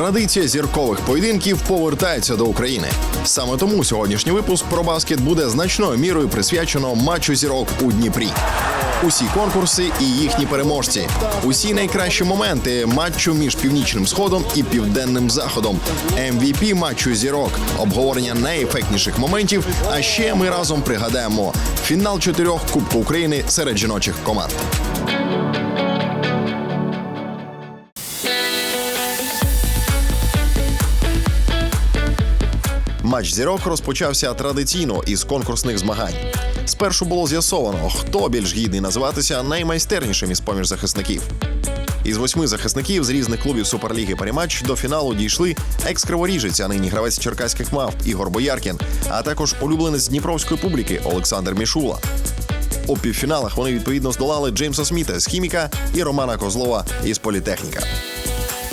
Традиція зіркових поєдинків повертається до України. Саме тому сьогоднішній випуск про баскет буде значною мірою присвячено матчу зірок у Дніпрі. Усі конкурси і їхні переможці, усі найкращі моменти матчу між північним сходом і південним заходом, MVP матчу зірок, обговорення найефектніших моментів. А ще ми разом пригадаємо фінал чотирьох Кубку України серед жіночих команд. Матч зірок розпочався традиційно із конкурсних змагань. Спершу було з'ясовано, хто більш гідний називатися наймайстернішим із поміж захисників. Із восьми захисників з різних клубів Суперліги Паріматч до фіналу дійшли екс-криворіжець, а нині гравець черкаських мав Ігор Бояркін, а також улюбленець дніпровської публіки Олександр Мішула. У півфіналах вони відповідно здолали Джеймса Сміта з хіміка і Романа Козлова із політехніка.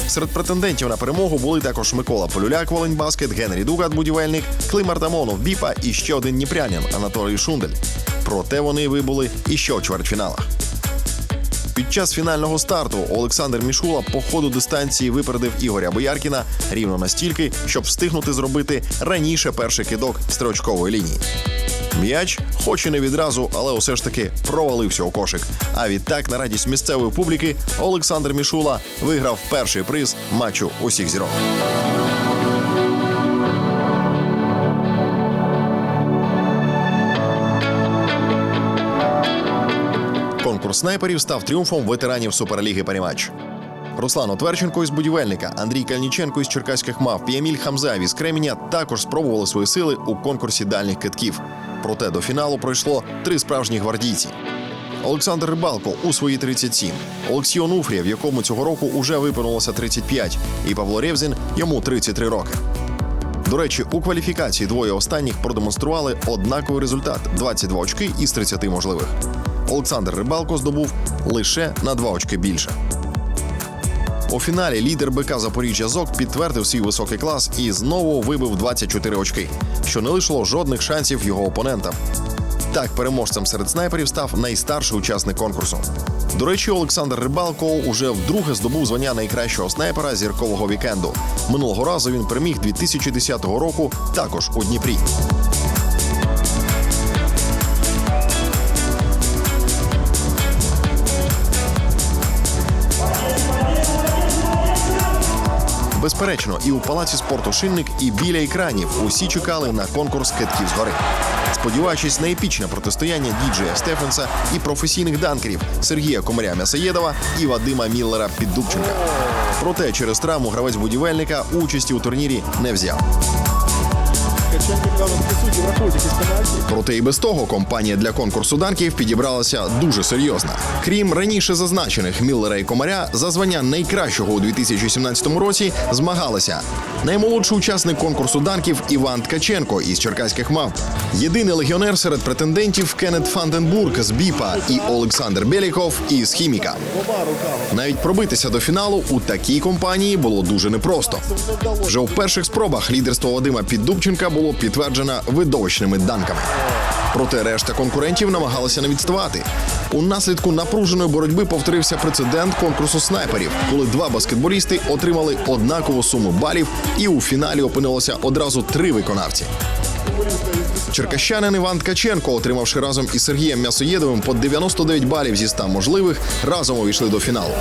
Серед претендентів на перемогу були також Микола Полюляк, Волиньбаскет, Генрі Дугат, будівельник, Клим Артамонов, Біпа і ще один дніпрянин Анатолій Шундель. Проте вони вибули іще у чвертьфіналах. Під час фінального старту Олександр Мішула по ходу дистанції випередив Ігоря Бояркіна рівно настільки, щоб встигнути зробити раніше перший кидок строчкової лінії. М'яч, хоч і не відразу, але усе ж таки провалився у кошик. А відтак, на радість місцевої публіки, Олександр Мішула виграв перший приз матчу усіх зірок. Конкурс снайперів став тріумфом ветеранів Суперліги Паріматч. Руслан Отверченко із будівельника, Андрій Кальніченко із черкаських мав, Піаміль Хамзаєв із Кременя також спробували свої сили у конкурсі дальніх китків. Проте до фіналу пройшло три справжні гвардійці. Олександр Рибалко у свої 37, Олексій Онуфрієв, якому цього року уже виповнилося 35, і Павло Ревзін, йому 33 роки. До речі, у кваліфікації двоє останніх продемонстрували однаковий результат 22 очки із 30 можливих. Олександр Рибалко здобув лише на 2 очки більше. У фіналі лідер БК Запоріжжя ЗОК підтвердив свій високий клас і знову вибив 24 очки, що не лишило жодних шансів його опонентам. Так, переможцем серед снайперів став найстарший учасник конкурсу. До речі, Олександр Рибалко уже вдруге здобув звання найкращого снайпера зіркового вікенду. Минулого разу він переміг 2010 року також у Дніпрі. Безперечно, і у палаці спорту Шинник, і біля екранів усі чекали на конкурс китків згори. Сподіваючись на епічне протистояння діджея Стефенса і професійних данкерів Сергія Комаря М'ясоєдова і Вадима Міллера Піддубченка. Проте через травму гравець будівельника участі у турнірі не взяв. Проте і без того компанія для конкурсу данків підібралася дуже серйозна. Крім раніше зазначених Міллера і Комаря, за звання найкращого у 2017 році змагалися наймолодший учасник конкурсу данків Іван Ткаченко із черкаських мав, єдиний легіонер серед претендентів Кеннет Фанденбург з Біпа і Олександр Беліков із Хіміка. Навіть пробитися до фіналу у такій компанії було дуже непросто. Вже у перших спробах лідерство Вадима Піддубченка було підтверджено видовищними данками. Проте решта конкурентів намагалися не відставати. У наслідку напруженої боротьби повторився прецедент конкурсу снайперів, коли два баскетболісти отримали однакову суму балів, і у фіналі опинилося одразу три виконавці. Черкащанин Іван Ткаченко, отримавши разом із Сергієм М'ясоєдовим по 99 балів зі 100 можливих, разом увійшли до фіналу.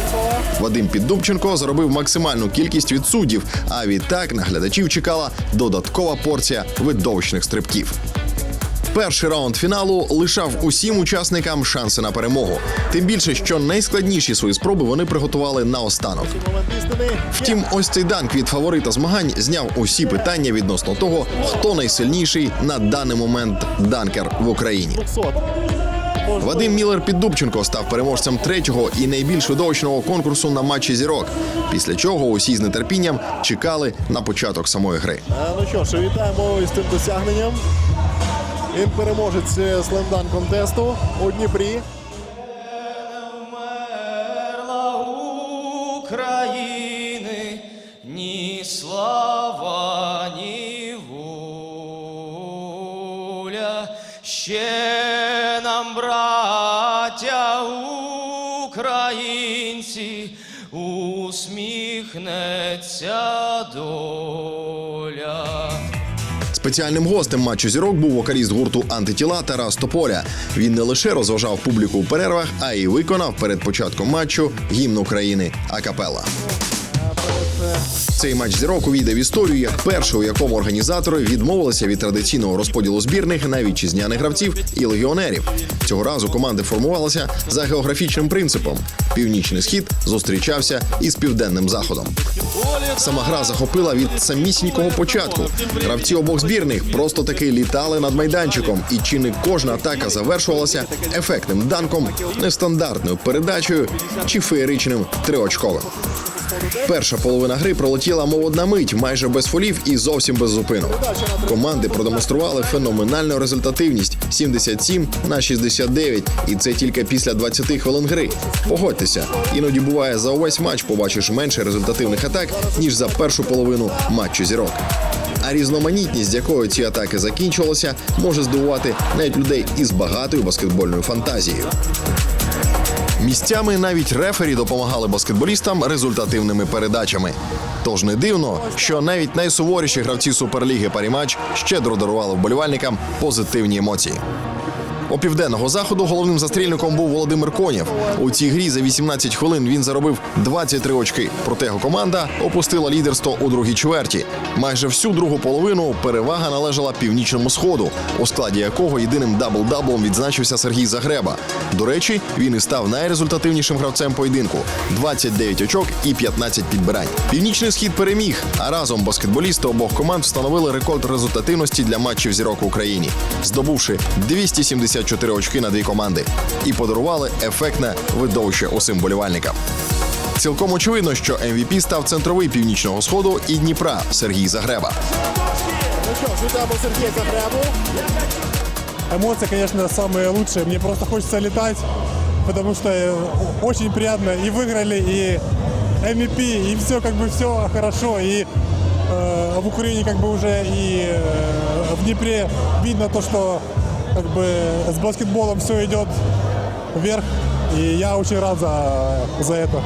Вадим Піддубченко заробив максимальну кількість від суддів, а відтак на глядачів чекала додаткова порція видовищних стрибків. Перший раунд фіналу лишав усім учасникам шанси на перемогу. Тим більше, що найскладніші свої спроби вони приготували наостанок. Втім, ось цей данк від фаворита змагань зняв усі питання відносно того, хто найсильніший на даний момент данкер в Україні. Вадим Міллер Піддубченко став переможцем третього і найбільш видовищного конкурсу на матчі зірок. Після чого усі з нетерпінням чекали на початок самої гри. Ну що ж, вітаємо із тим досягненням. Він переможець слемдан контесту у Дніпрі. України ні слава, ні воля. Ще нам, браття українці, усміхнеться доля. Спеціальним гостем матчу зірок був вокаліст гурту Антитіла Тарас Тополя. Він не лише розважав публіку у перервах, а й виконав перед початком матчу гімн України Акапелла. Цей матч зірок увійде в історію як перший, у якому організатори відмовилися від традиційного розподілу збірних на вітчизняних гравців і легіонерів. Цього разу команди формувалися за географічним принципом. Північний схід зустрічався із південним заходом. Сама гра захопила від самісінького початку. Гравці обох збірних просто таки літали над майданчиком, і чи не кожна атака завершувалася ефектним данком, нестандартною передачею чи феєричним триочковим. Перша половина гри пролетіла мов одна мить, майже без фолів і зовсім без зупинок. Команди продемонстрували феноменальну результативність 77 на 69, і це тільки після 20 хвилин гри. Погодьтеся, іноді буває за увесь матч побачиш менше результативних атак ніж за першу половину матчу зірок. А різноманітність, якою ці атаки закінчувалися, може здивувати навіть людей із багатою баскетбольною фантазією. Місцями навіть рефері допомагали баскетболістам результативними передачами. Тож не дивно, що навіть найсуворіші гравці суперліги Парімач щедро дарували вболівальникам позитивні емоції. У південного заходу головним застрільником був Володимир Конєв. У цій грі за 18 хвилин він заробив 23 очки. Проте його команда опустила лідерство у другій чверті. Майже всю другу половину перевага належала північному сходу, у складі якого єдиним дабл-даблом відзначився Сергій Загреба. До речі, він і став найрезультативнішим гравцем поєдинку: 29 очок і 15 підбирань. Північний схід переміг, а разом баскетболісти обох команд встановили рекорд результативності для матчів зірок в Україні, здобувши 274 очки на дві команди і подарували ефектне видовище усім болівальникам. Цілком очевидно, що MVP став центровий північного сходу і Дніпра Сергій Загреба. Ну що ж, вітаємо Сергія Загребу. Эмоции, конечно, самые лучшие. Мне просто хочется летать, потому что э, очень приятно. И выиграли, и MVP, и все как бы все хорошо. И э, в Украине как бы уже и э, в Днепре видно то, что как бы с баскетболом все идет вверх. И я очень рад за, за это.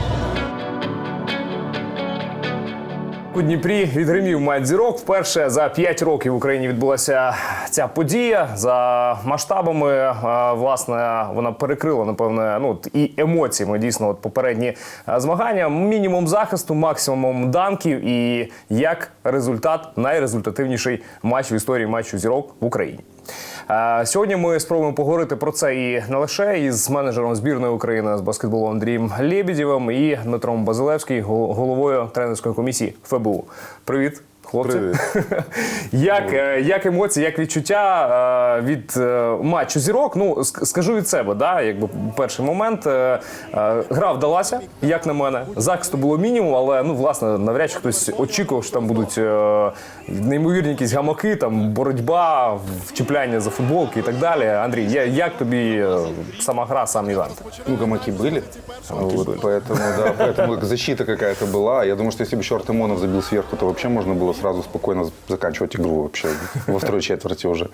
У Дніпрі відгримів матч зірок. Вперше за 5 років в Україні відбулася ця подія за масштабами. е, Власне, вона перекрила напевне ну і емоціями. Дійсно, от попередні е, змагання. Мінімум захисту, максимум данків, і як результат найрезультативніший матч в історії матчу зірок в Україні. Сьогодні ми спробуємо поговорити про це і не лише із менеджером збірної України з баскетболу Андрієм Лєбідєвим і Дмитром Базилевським, гол- головою тренерської комісії ФБУ. Привіт Хлопці, як, е, як емоції, як відчуття е, від е, матчу зірок? Ну ск- скажу від себе, да, якби перший момент. Е, е, Гра вдалася, як на мене. Захисту було мінімум, але ну власне навряд чи хтось очікував, що там будуть е, неймовірні якісь гамаки, там боротьба, вчіпляння за футболки і так далі. Андрій, я- як тобі е, сама гра, сам івент? Ну, гамаки были. Вот, Поэтому, да, поэтому защита какая-то была. Я думаю, что если бы еще Артемонов забил сверху, то вообще можно было сразу спокойно заканчивать игру вообще во второй четверти уже.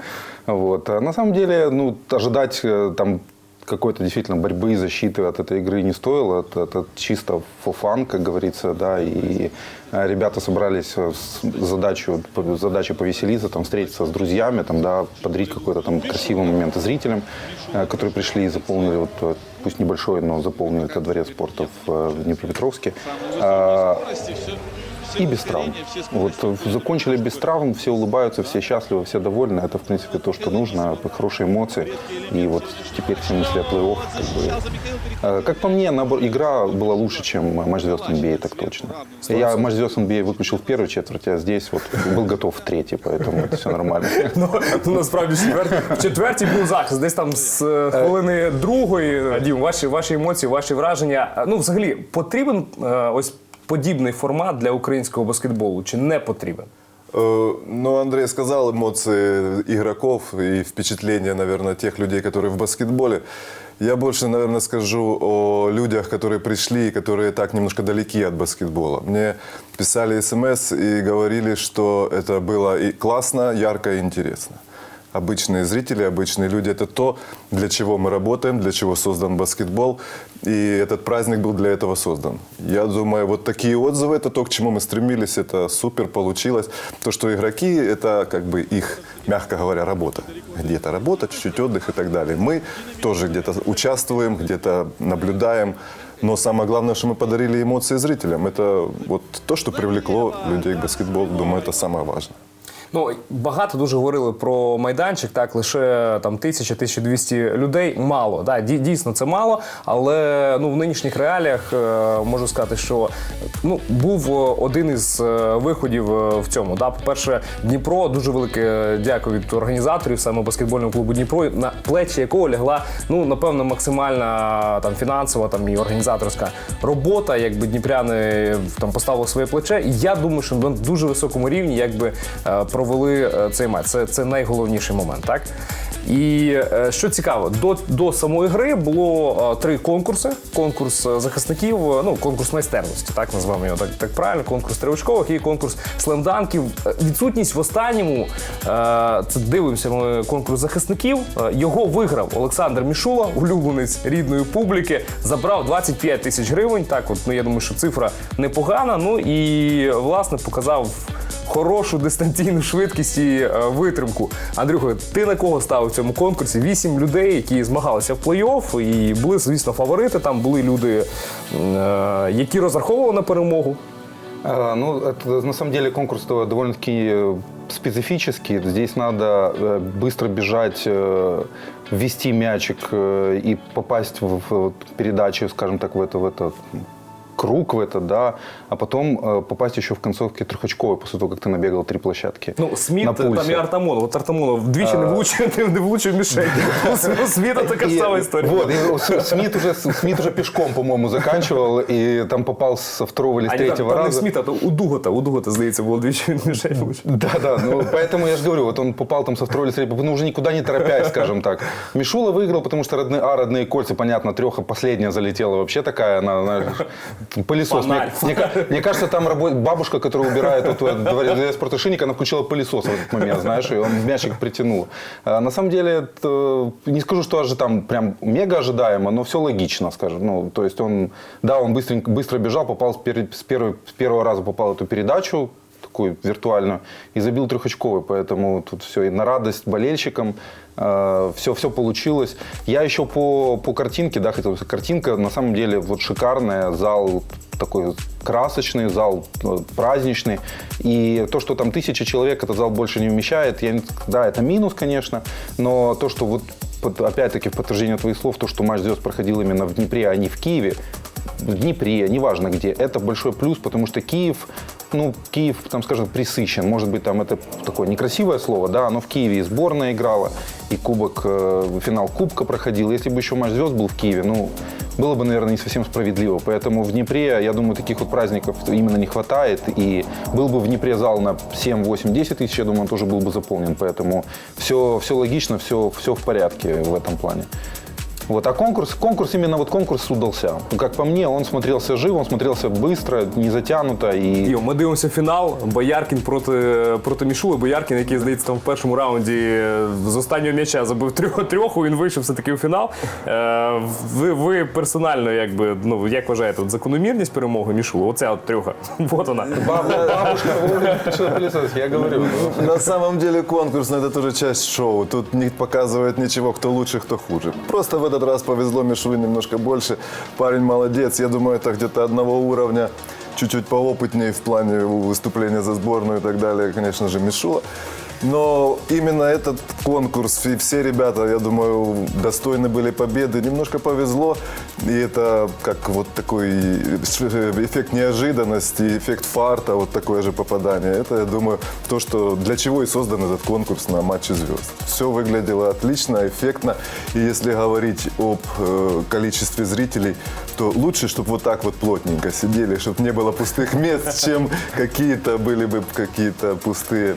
Вот. А на самом деле, ну, ожидать э, там какой-то действительно борьбы и защиты от этой игры не стоило. Это, это чисто фофан, как говорится, да, и э, ребята собрались э, с задачей, задачей повеселиться, там, встретиться с друзьями, там, да, подарить какой-то там красивый момент зрителям, которые пришли и заполнили, вот, пусть небольшой, но заполнили этот дворец спорта в Днепропетровске. А, И без травм. Вот, э, закончили без травм, все улыбаются, все счастливы, все довольны. Это, в принципе, то, что нужно, хорошие эмоции. И вот теперь все мысли о плей-офф. Как, бы. Э, как по мне, наоборот, игра была лучше, чем матч звезд NBA, так точно. Я матч звезд NBA выключил в первой четверти, а здесь вот был готов в третьей, поэтому это все нормально. Ну, ну насправді в четвертій, в четвертій був захист, десь там з е, хвилини другої. Дім, ваші, ваші емоції, ваші враження. Е, Ну, взагалі, потрібен е, ось подібний формат для українського баскетболу чи не потрібен? Э, Ну, Андрей сказал эмоции игроков и впечатления, наверное, тех людей, которые в баскетболе. Я больше, наверное, скажу о людях, которые пришли, которые так немножко далеки от баскетбола. Мне писали смс и говорили, что это было и классно, ярко и интересно. Обычные зрители, обычные люди. Это то, для чего мы работаем, для чего создан баскетбол. И этот праздник был для этого создан. Я думаю, вот такие отзывы, это то, к чему мы стремились, это супер получилось. То, что игроки, это как бы их, мягко говоря, работа. Где-то работа, чуть-чуть отдых и так далее. Мы тоже где-то участвуем, где-то наблюдаем. Но самое главное, что мы подарили эмоции зрителям. Это вот то, что привлекло людей к баскетболу. Думаю, это самое важное. Ну багато дуже говорили про майданчик, так лише там тисяча, 1200 людей. Мало, да, дійсно це мало. Але ну в нинішніх реаліях е, можу сказати, що ну був е, один із е, виходів в цьому. Да, по-перше, Дніпро дуже велике дякую від організаторів саме баскетбольного клубу Дніпро, на плечі якого лягла ну напевно максимальна там фінансова там і організаторська робота. Якби дніпряни там поставили своє плече. І я думаю, що на дуже високому рівні якби провели е, цей матч. Це, це найголовніший момент, так? І е, що цікаво, до, до самої гри було е, три конкурси: конкурс захисників, ну конкурс майстерності, так називаємо його так, так правильно, конкурс триочкових і конкурс слемданків. Відсутність в останньому це дивимося. Ми конкурс захисників. Його виграв Олександр Мішула, улюбленець рідної публіки. Забрав 25 тисяч гривень. Так, от ну я думаю, що цифра непогана. Ну і власне показав хорошу дистанційну швидкість і е, витримку. Андрюхо, ти на кого ставив в цьому конкурсі? Вісім людей, які змагалися в плей-офф, і були, звісно, фаворити. Там були люди, м, е, які розраховували на перемогу. А, Ну, это на самом деле конкурс довольно-таки э, специфический. Здесь надо э, быстро бежать, э, ввести мячик э, и попасть в, в передачу, скажем так, в это, в этот круг, в это, да, а потом э, попасть еще в концовке трехочковой после того, как ты набегал три площадки. Ну, Сміт на там пульсе. і Артамонов. От Артамонов вдвічі не влучив, не влучив мішень. У Сміта така ж И- сама історія. Вот, и С- Смит уже, Смит уже пешком, по-моему, заканчивал, и там попал со второго или с А ні, там, третьего там не раза. Сміта, то у Дугота, у Дугота, здається, було двічі мішень влучив. Да, да, ну поэтому я же говорю, вот он попал там со второй или с третьей, ну уже никуда не торопясь, скажем так. Мишула выиграл, потому что родные, а, родные кольца, понятно, треха последняя залетела, вообще такая, она, она пылесос. Мне, Фонарь. мне мне кажется, там работает бабушка, которая убирает вот во дворе для спортошинника, она включила пылесос в этот момент, знаешь, и он мячик притянул. А, на самом деле, это, не скажу, что ожи- там прям мега ожидаемо, но все логично, скажем. Ну, то есть он, да, он быстренько, быстро бежал, попал с, пер- с первой- с первого раза попал в эту передачу, такую виртуальную, и забил трехочковый. Поэтому тут все и на радость болельщикам все, все получилось. Я еще по, по картинке, да, хотел сказать, картинка на самом деле вот шикарная, зал такой красочный, зал э, праздничный. И то, что там тысяча человек, этот зал больше не вмещает, я, не- да, это минус, конечно, но то, что вот под- опять-таки в подтверждение твоих слов, то, что матч звезд проходил именно в Днепре, а не в Киеве, в Днепре, неважно где, это большой плюс, потому что Киев, ну, Киев, там, скажем, присыщен. Может быть, там это такое некрасивое слово, да, но в Киеве и сборная играла, и кубок, э, финал Кубка проходил. Если бы еще матч звезд был в Киеве, ну, было бы, наверное, не совсем справедливо. Поэтому в Днепре, я думаю, таких вот праздников именно не хватает. И был бы в Днепре зал на 7, 8, 10 тысяч, я думаю, он тоже был бы заполнен. Поэтому все, все логично, все, все в порядке в этом плане. Вот, а конкурс, конкурс именно вот конкурс удался. Ну, Как по мне, он смотрелся живо, он смотрелся быстро, не затянуто и Йо, ми дивимося фінал. Бояркін проти, проти Мішули. Бояркін, який здається там в першому раунді з останнього м'яча забив трьох трьоху. Він вийшов все таки у фінал. Е, ви, ви персонально, якби ну як вважаєте, от закономірність перемоги Мішули? Оця от трьоха. Вот вона. Баб- бабушка вовремя включила пылесос, я говорю. ну, На самом деле конкурс, но это тоже часть шоу. Тут не показывает ничего, кто лучше, кто хуже. Просто в этот раз повезло Мишуе немножко больше. Парень молодец. Я думаю, это где-то одного уровня. Чуть-чуть поопытнее в плане выступления за сборную и так далее, конечно же, Мишула. Но именно этот конкурс и все ребята, я думаю, достойны были победы. Немножко повезло. И это как вот такой эффект неожиданности, эффект фарта, вот такое же попадание. Это, я думаю, то, что для чего и создан этот конкурс на матче звезд. Все выглядело отлично, эффектно. И если говорить об э, количестве зрителей, то лучше, чтобы вот так вот плотненько сидели, чтобы не было пустых мест, чем какие-то были бы какие-то пустые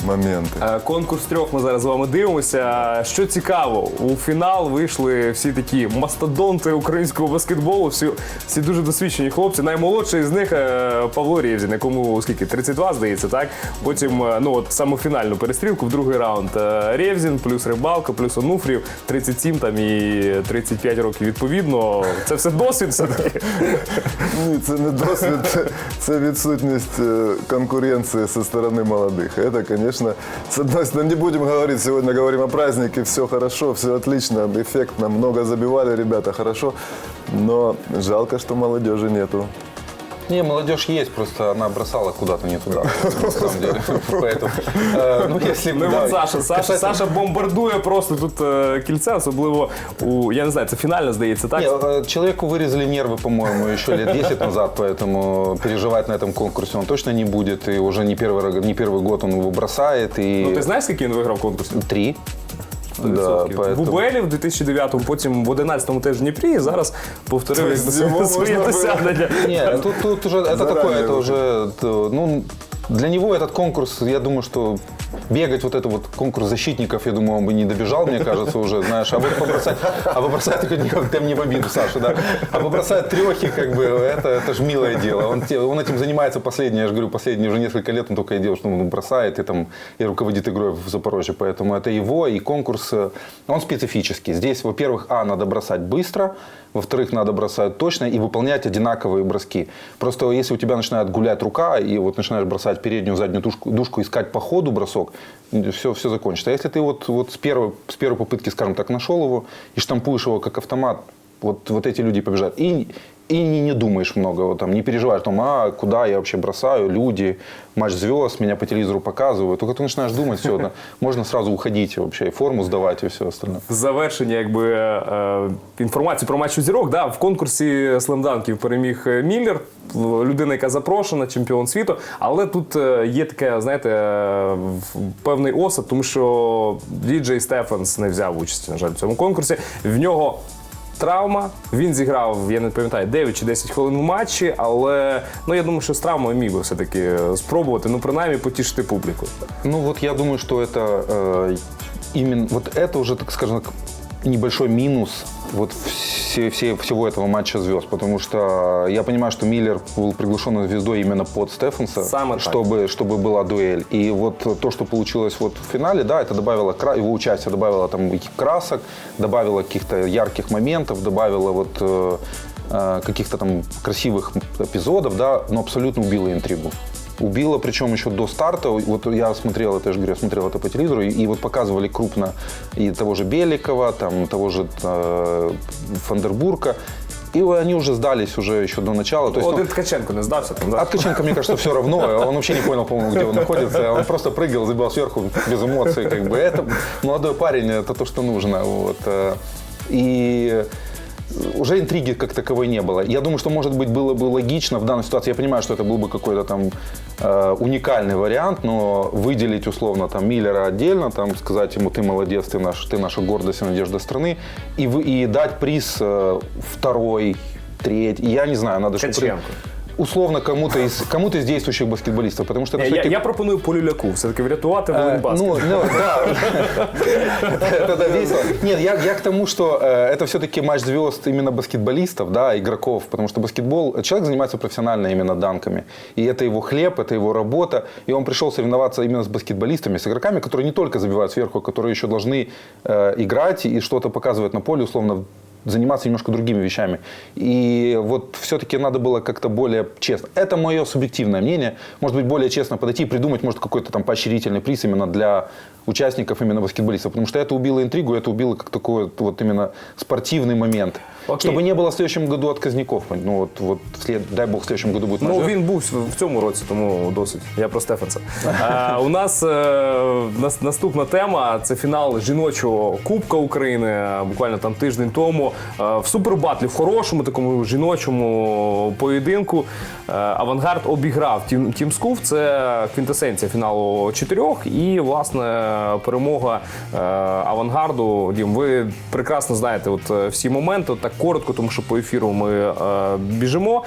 э, моменты. Е, Конкурс трьох ми зараз з вами дивимося. Що цікаво, у фінал вийшли всі такі мастодонти українського баскетболу. Всі, всі дуже досвідчені хлопці. Наймолодший з них е, Павло Рєвзін, якому скільки 32, здається, так. Потім, е, ну от саме фінальну перестрілку в другий раунд е, Рєвзін, плюс Рибалка, плюс Онуфрів, 37 там і 35 років відповідно. Це все досвід все таки. Ні, це не досвід, це, це відсутність е, конкуренції зі сторони молодих. Это, конечно, с одной стороны, не будем говорить, сегодня говорим о празднике, все хорошо, все отлично, эффектно, много забивали ребята, хорошо, но жалко, что молодежи нету. Не, молодежь есть, просто она бросала куда-то не туда, на самом деле. Поэтому, э, ну, если... Ну і да, от Саша, Саша, касательно- Саша бомбардує просто тут е, кільце, особливо у я не знаю, це фінально здається, так? Не, э, человеку вырезали нервы, по-моему, еще лет 10 назад, поэтому переживать на этом конкурсе он точно не будет. И уже не первый, ра- не первый год он его бросает. И Ну ти знаєш, скільки він виграв конкурс? три. Да, В поэтому... Бубелі в 2009-му, потім в 11-му теж в Дніпрі, і зараз повторив Тобто якби, йому своє можна було- досягнення. Не, тут, тут уже это Заранее такое, это уже. уже, это, ну, для него этот конкурс, я думаю, что бегать вот это вот конкурс защитников, я думаю, он бы не добежал, мне кажется, уже, знаешь, а вот побросать, а побросать, не- ты мне в обиду, Саша, да, а побросать трехи, как бы, это, это же милое дело. Он, он этим занимается последние, я же говорю, последние уже несколько лет он только и делает, что он бросает и там, и руководит игрой в Запорожье, поэтому это его, и конкурс, э, он специфический. Здесь, во-первых, а, надо бросать быстро, во-вторых, надо бросать точно и выполнять одинаковые броски. Просто если у тебя начинает гулять рука, и вот начинаешь бросать переднюю, заднюю дужку, дужку искать по ходу бросок, все, все закончится. А если ты вот, вот с, первой, с первой попытки, скажем так, нашел его и штампуешь его как автомат, вот, вот эти люди побежат. И, и не, не думаешь много, там, не переживаешь, там, а куда я вообще бросаю, люди, матч звезд, меня по телевизору показывают. Только ты начинаешь думать, все, да, можно сразу уходить вообще, и форму сдавать и все остальное. В завершення якби е, про матч у зірок. Да, в конкурсі слемданків переміг е, Міллер, людина, яка запрошена, чемпіон світу. Але тут е, є таке, знаєте, е, певний осад, тому що Діджей Стефанс не взяв участь, на жаль, в цьому конкурсі. В нього. Травма, він зіграв, я не пам'ятаю, 9 чи 10 хвилин в матчі, але ну я думаю, що з травмою міг би все-таки е, спробувати, ну принаймні потішити публіку. Ну вот я думаю, что это э, именно вот это уже, так скажем, так, небольшой минус вот все, все- всего этого матча звезд, потому что я понимаю, что Миллер был приглашенной звездой именно под Стефанса, Самое так. чтобы, чтобы была дуэль. И вот то, что получилось вот в финале, да, это добавило, кра- его участие добавило там и красок, добавило каких-то ярких моментов, добавило вот э, э, каких-то там красивых эпизодов, да, но абсолютно убило интригу. Убило, причем еще до старта. Вот я смотрел это, я же говорю, смотрел это по телевизору, и, и вот показывали крупно и того же Беликова, там, того же э, Фандербурка. И они уже сдались уже еще до начала. То есть, ну, Один Ткаченко не здався там, да? от Ткаченко, мне кажется, все равно. Он вообще не понял, по-моему, где он находится. Он просто прыгал, забил сверху без эмоций. Как бы. Это молодой парень, это то, что нужно. Вот. э. И уже интриги как таковой не было. Я думаю, что, может быть, было бы логично в данной ситуации, я понимаю, что это был бы какой-то там э, уникальный вариант, но выделить условно там Миллера отдельно, там сказать ему, ты молодец, ты, наш, ты наша гордость и надежда страны, и, вы, и дать приз э, второй, третий, я не знаю, надо чтобы- Ткаченко. условно кому-то из, кому-то из действующих баскетболистов, потому что Я, я пропоную Полюляку все-таки врятувати Э, Волинбаск. Ну, ну, да. Это весело. Нет, я, я к тому, что э, это все-таки матч звезд именно баскетболистов, да, игроков, потому что баскетбол, человек занимается профессионально именно данками. И это его хлеб, это его работа. И он пришел соревноваться именно с баскетболистами, с игроками, которые не только забивают сверху, а которые еще должны э, играть и что-то показывать на поле, условно, заниматься немножко другими вещами. И вот все-таки надо было как-то более честно. Это мое субъективное мнение. Может быть, более честно подойти и придумать, может, какой-то там поощрительный приз именно для участников, именно баскетболистов. Потому что это убило интригу, это убило как такой вот, вот именно спортивный момент. Окей. Чтобы не было в следующем году отказников. Ну вот, вот в след- дай бог, в следующем году будет Ну матч. він був в цьому році, тому досить. Я про Стефанса. Е, у нас е, нас- наступна тема це фінал жіночого Кубка України. Буквально там тиждень тому Е, в супербатлі, в хорошому такому жіночому поєдинку е, авангард обіграв Тім, Тім Скуф. Це квінтесенція фіналу чотирьох. І власне перемога е, авангарду. Дім, ви прекрасно знаєте, от всі моменти. От так коротко, тому що по ефіру ми біжимо.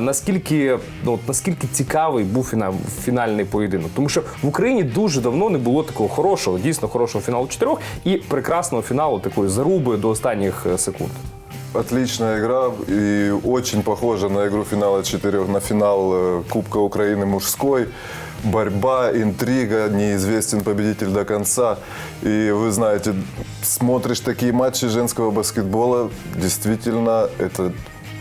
Наскільки ну от наскільки цікавий був фінал, фінальний поєдинок? Тому що в Україні дуже давно не було такого хорошого, дійсно хорошого фіналу чотирьох і прекрасного фіналу такої заруби до останніх е, секунд. Отличная игра и очень похожа на игру финала четырех, на финал э, Кубка Украины мужской. Борьба, интрига, неизвестен победитель до конца. И вы знаете, смотришь такие матчи женского баскетбола, действительно, это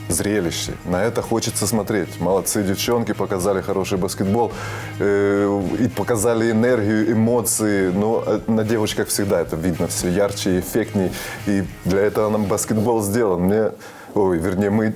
зрелище. На это хочется смотреть. Молодцы девчонки, показали хороший баскетбол э, и показали энергию, эмоции. Но э, на девочках всегда это видно все ярче и эффектней. И для этого нам баскетбол сделан. Мне, ой, вернее, мы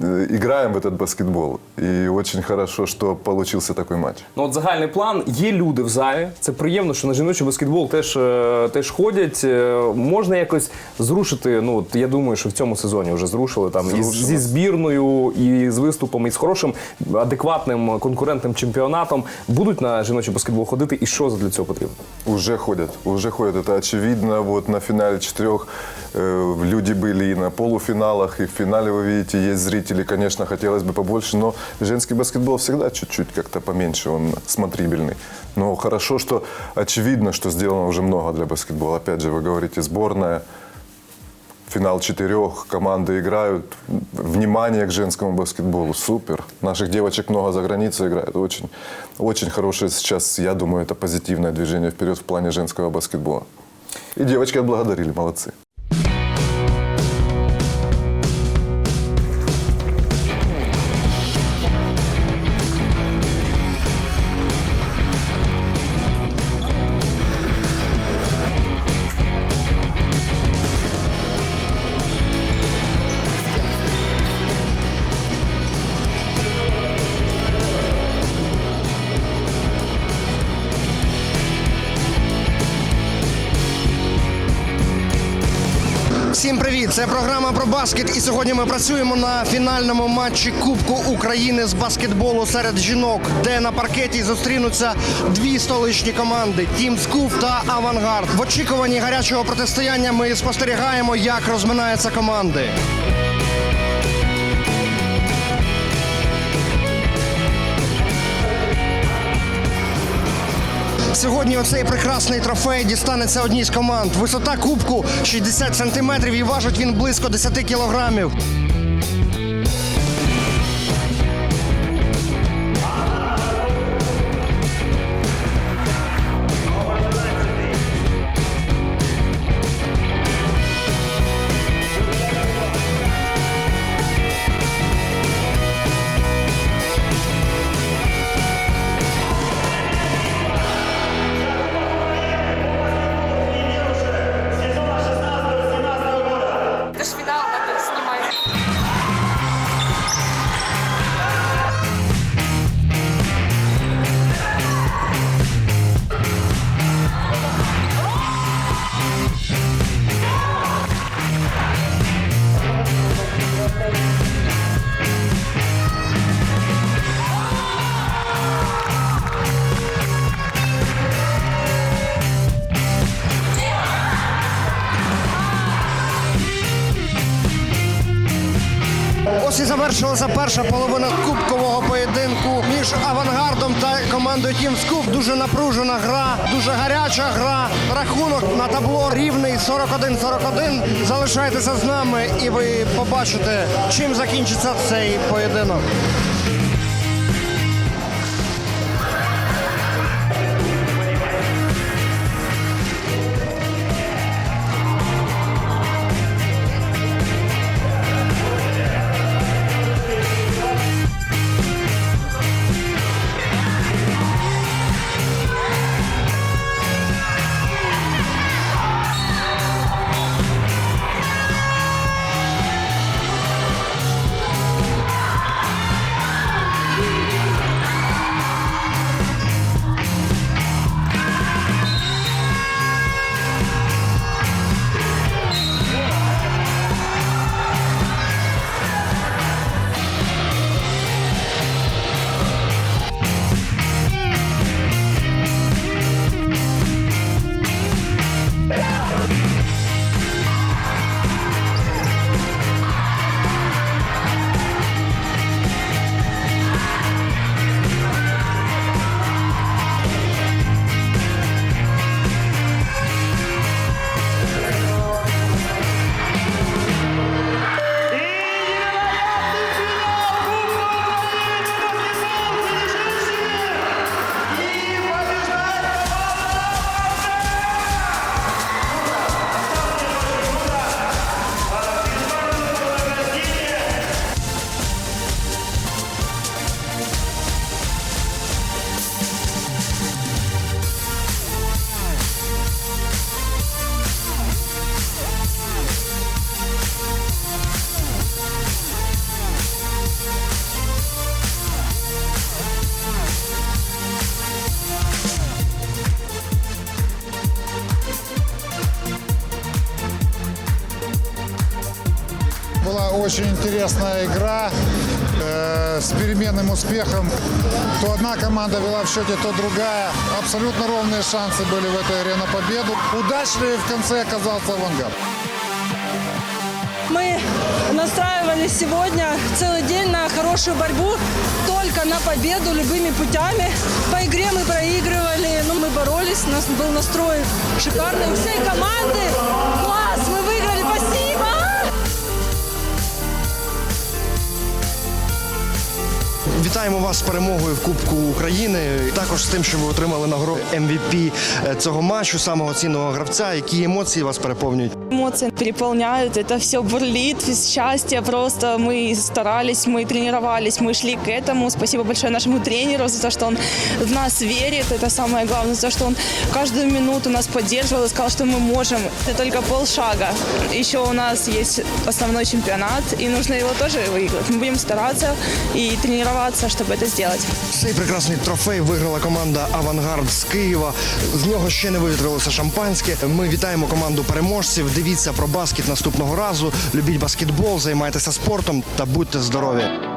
э, играем в этот баскетбол. И очень хорошо, что получился такой матч. Ну, от загальний план є люди в залі. Це приємно, що на жіночий баскетбол теж, е, теж ходять. Е, Можна якось зрушити. Ну от я думаю, що в цьому сезоні вже зрушили там і з- Зрушено. зі збірною, і з виступами, і з хорошим адекватним конкурентним чемпіонатом. Будуть на жіночий баскетбол ходити, і що для цього потрібно? Уже ходят, уже ходят, это очевидно. Вот на финале четырех э, люди были и на полуфиналах, и в финале, вы видите, есть зрители. Конечно, хотелось бы побольше, но женский баскетбол всегда чуть-чуть как-то поменьше, он смотрибельный. Но хорошо, что очевидно, что сделано уже много для баскетбола. Опять же, вы говорите, сборная, финал четырех, команды играют. Внимание к женскому баскетболу. Супер. Наших девочек много за границей играет. Очень, очень хорошее сейчас, я думаю, это позитивное движение вперед в плане женского баскетбола. И девочки отблагодарили, молодцы. Це програма про баскет. І сьогодні ми працюємо на фінальному матчі Кубку України з баскетболу серед жінок, де на паркеті зустрінуться дві столичні команди Тім Скуф та Авангард. В очікуванні гарячого протистояння ми спостерігаємо, як розминаються команди. Сьогодні оцей прекрасний трофей дістанеться одній з команд. Висота кубку 60 сантиметрів і важить він близько 10 кілограмів. Перша половина кубкового поєдинку між авангардом та командою Тім Скуп. Дуже напружена гра, дуже гаряча гра. Рахунок на табло рівний 41-41. Залишайтеся з нами, і ви побачите, чим закінчиться цей поєдинок. Интересная игра э, с переменным успехом. То одна команда вела в счете, то другая. Абсолютно ровные шансы были в этой игре на победу. Удачливее в конце оказался авангард. Мы настраивались сегодня целый день на хорошую борьбу, только на победу любыми путями. По игре мы проигрывали, но мы боролись, у нас был настрой шикарный у всей команды. Вітаємо вас з перемогою в Кубку України. Також з тим, що ви отримали нагороду MVP е, цього матчу, самого цінного гравця. Які емоції вас переповнюють? Эмоции переполняют, это все бурлит, из счастья просто. Мы старались, мы тренировались, мы шли к этому. Спасибо большое нашему тренеру за то, что он в нас верит. Это самое главное, за то, что он каждую минуту нас поддерживал и сказал, что мы можем. Это только полшага. Еще у нас есть основной чемпионат, и нужно его тоже выиграть. Мы будем стараться и тренироваться, чтобы это сделать. Цей прекрасний трофей виграла команда Авангард з Києва. З нього ще не вивітрилося шампанське. Ми вітаємо команду переможців. Дивіться про баскет наступного разу. Любіть баскетбол, займайтеся спортом та будьте здорові.